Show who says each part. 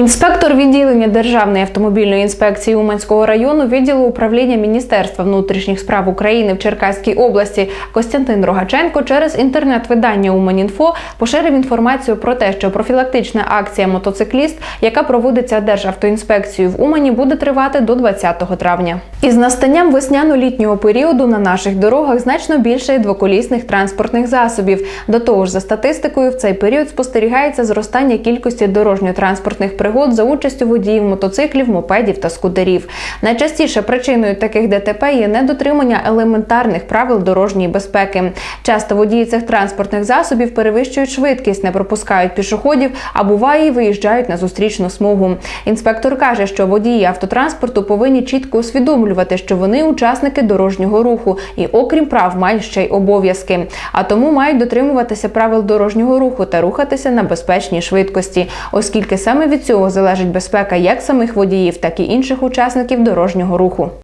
Speaker 1: Інспектор відділення Державної автомобільної інспекції Уманського району відділу управління Міністерства внутрішніх справ України в Черкаській області Костянтин Рогаченко через інтернет-видання Уманінфо поширив інформацію про те, що профілактична акція Мотоцикліст, яка проводиться Державтоінспекцією в Умані, буде тривати до 20 травня. Із настанням весняно-літнього періоду на наших дорогах значно більше двоколісних транспортних засобів. До того ж, за статистикою, в цей період спостерігається зростання кількості дорожньо-транспортних пригод за участю водіїв мотоциклів, мопедів та скутерів. Найчастіше причиною таких ДТП є недотримання елементарних правил дорожньої безпеки. Часто водії цих транспортних засобів перевищують швидкість, не пропускають пішоходів, а буває і виїжджають на зустрічну смугу. Інспектор каже, що водії автотранспорту повинні чітко усвідомлювати, що вони учасники дорожнього руху і, окрім прав, мають ще й обов'язки. А тому мають дотримуватися правил дорожнього руху та рухатися на безпечній швидкості, оскільки саме від цього залежить безпека як самих водіїв, так і інших учасників дорожнього руху.